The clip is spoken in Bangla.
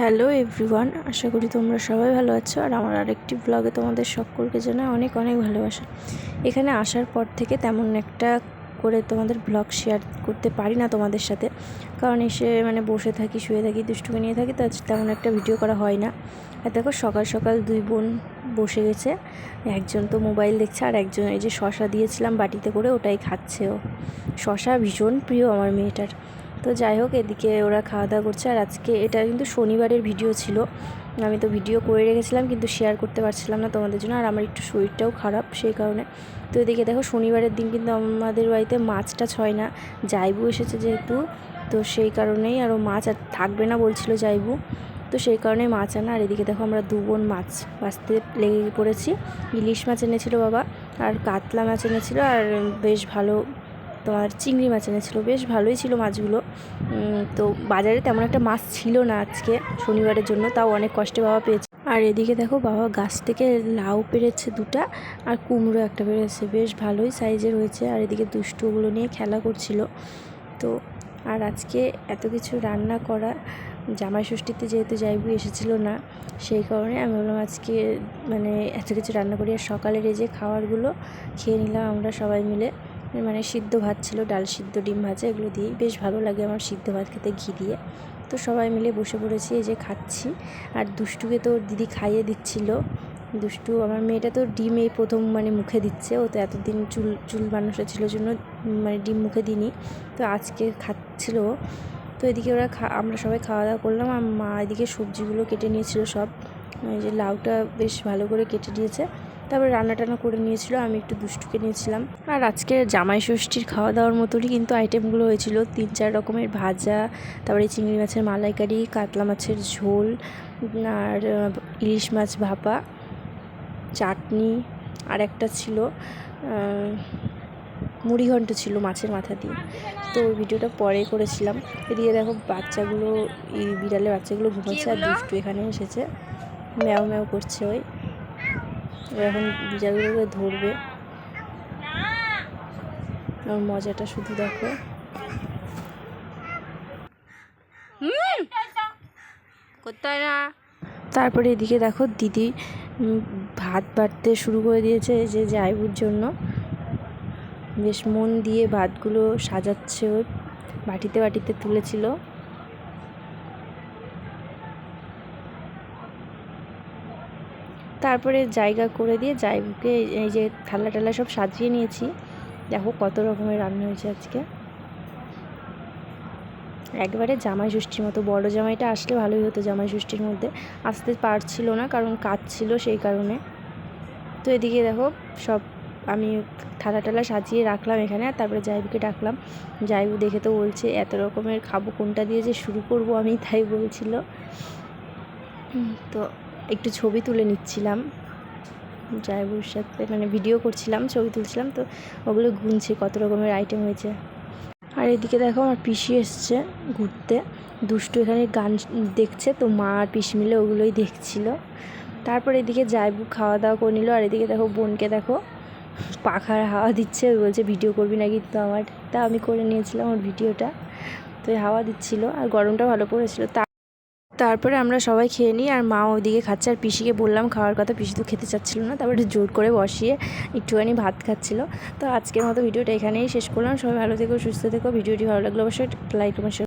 হ্যালো এভরিওয়ান, আশা করি তোমরা সবাই ভালো আছো আর আমার আরেকটি ব্লগে তোমাদের সকলকে জানাই অনেক অনেক ভালোবাসা। এখানে আসার পর থেকে তেমন একটা করে তোমাদের ব্লগ শেয়ার করতে পারি না তোমাদের সাথে। কারণ এসে মানে বসে থাকি, শুয়ে থাকি দুষ্টুকে নিয়ে থাকি, তো তেমন একটা ভিডিও করা হয় না। আর দেখো সকাল সকাল দুই বোন বসে গেছে। একজন তো মোবাইল দেখছে আর একজন এই যে শশা দিয়েছিলাম বাটিতে করে, ওটাই খাচ্ছে ও। শশা ভীষণ প্রিয় আমার মেয়েটার। তো যাই হোক, এদিকে ওরা খাওয়া দাওয়া করছে। আর আজকে এটা কিন্তু শনিবারের ভিডিও ছিল। আমি তো ভিডিও করে রেখেছিলাম, কিন্তু শেয়ার করতে পারছিলাম না তোমাদের জন্য। আর আমার একটু শরীরটাও খারাপ সেই কারণে। তো এদিকে দেখো, শনিবারের দিন কিন্তু আমাদের বাড়িতে মাছটা ছয় না, জাইবু এসেছে যেহেতু। তো সেই কারণেই আরও মাছ আর থাকবে না বলছিল জাইবু। তো সেই কারণে মাছ আনা। আর এদিকে দেখো, আমরা দু বোন মাছ বাঁচতে লেগে পড়েছি। ইলিশ মাছ এনেছিল বাবা, আর কাতলা মাছ এনেছিল, আর বেশ ভালো তোমার চিংড়ি মাছ এনেছিল, বেশ ভালোই ছিল মাছগুলো। তো বাজারে তেমন একটা মাছ ছিল না আজকে, শনিবারের জন্য, তাও অনেক কষ্টে বাবা পেয়েছে। আর এদিকে দেখো বাবা, গাছ থেকে লাউ পেরেছে দুটা, আর কুমড়ো একটা পেরেছে, বেশ ভালোই সাইজের হয়েছে। আর এদিকে দুষ্টু ওগুলো নিয়ে খেলা করছিল। তো আর আজকে এত কিছু রান্না করা, জামাই ষষ্ঠীতে যেহেতু যাইবু এসেছিল না, সেই কারণে আমি বললাম আজকে মানে এত কিছু রান্না করি, আর সকালের এই যে খাবারগুলো, খেয়ে নিলাম আমরা সবাই মিলে। মানে সিদ্ধ ভাত ছিল, ডাল সিদ্ধ, ডিম ভাজা, এগুলো দিয়েই বেশ ভালো লাগে আমার সিদ্ধ ভাত খেতে ঘি দিয়ে। তো সবাই মিলে বসে পড়েছি এই যে খাচ্ছি। আর দুষ্টুকে তো দিদি খাইয়ে দিচ্ছিল। দুষ্টু, আমার মেয়েটা তো ডিম এই প্রথম মানে মুখে দিচ্ছে। ও তো এতদিন চুল চুল মানুষের ছিল জন্য মানে ডিম মুখে দিইনি। তো আজকে খাচ্ছিল তো এদিকে ওরা খা, আমরা সবাই খাওয়া দাওয়া করলাম। আর মা এদিকে সবজিগুলো কেটে নিয়েছিল সব। এই যে লাউটা বেশ ভালো করে কেটে দিয়েছে। তারপরে রান্না টান্না করে নিয়েছিল, আমি একটু দুষ্টুকে নিয়েছিলাম। আর আজকে জামাই ষষ্ঠীর খাওয়া দাওয়ার মতনই কিন্তু আইটেমগুলো হয়েছিল। তিন চার রকমের ভাজা, তারপরে চিংড়ি মাছের মালাইকারি, কাতলা মাছের ঝোল, আর ইলিশ মাছ ভাপা, চাটনি, আর একটা ছিল মুড়ি মুড়িঘণ্ট ছিল মাছের মাথা দিয়ে। তো ওই ভিডিওটা পরে করেছিলাম। এদিকে দেখো বাচ্চাগুলো, এই বিড়ালের বাচ্চাগুলো ঘুমাচ্ছে আর দুষ্টু এখানে এসেছে। ম্যাও ম্যাও করছে ওই। এখন বিড়ালগুলোকে ধরবে। ওর মজাটা শুধু দেখো। করতে না? তারপরে এদিকে দেখো দিদি ভাত বাড়তে শুরু করে দিয়েছে যে জাইবুর জন্য। বেশ মন দিয়ে ভাতগুলো সাজাচ্ছে বাটিতে বাটিতে তুলেছিল। তারপরে জায়গা করে দিয়ে জাইবুকে এই যে থালা টালা সব সাজিয়ে নিয়েছি। দেখো কত রকমের রান্না হয়েছে আজকে। একবারে জামাই ষষ্ঠীর মতো, বড় জামাইটা আসলে ভালোই হতো জামাই ষষ্ঠীর মধ্যে। আসতে পারছিল না কারণ কাজ ছিল সেই কারণে। তো এদিকে দেখো সব আমি থালা টালা সাজিয়ে রাখলাম এখানে, আর তারপরে জাইবুকে ডাকলাম। জাইবু দেখে তো বলছে, এত রকমের খাব, কোনটা দিয়ে যে শুরু করব আমি? তাই বলছিল। তো একটু ছবি তুলে নিচ্ছিলাম। জাইবুর সাথে মানে ভিডিও করছিলাম, ছবি তুলছিলাম, তো ওগুলো গুনছি, কত রকমের আইটেম হয়েছে। আর এদিকে দেখো, আমার পিসি এসছে ঘুরতে। দুষ্টু এখানে গান দেখছে, তো মা আর পিসি মিলে ওগুলোই দেখছিল। তারপর এদিকে জাইবু খাওয়া দাওয়া করে নিল, আর এদিকে দেখো বোনকে দেখো পাখার হাওয়া দিচ্ছে ওই বলছে ভিডিও করবি নাকি? তো আমার, তা আমি করে নিয়েছিলাম ওর ভিডিওটা তো হাওয়া দিচ্ছিল, আর গরমটা ভালো পড়েছিল। তা তারপরে আমরা সবাই খেয়ে নিই, আর মা ওইদিকে খাচ্ছে, আর পিসিকে বললাম খাওয়ার কথা, পিসি তো খেতে চাচ্ছিলো না, তারপরে জোর করে বসিয়ে একটুখানি ভাত খাচ্ছিলো। তো আজকের মতো ভিডিওটা এখানেই শেষ করলাম, সবাই ভালো থেকো, সুস্থ থেকো, ভিডিওটি ভালো লাগল অবশ্যই লাইক কমেন্ট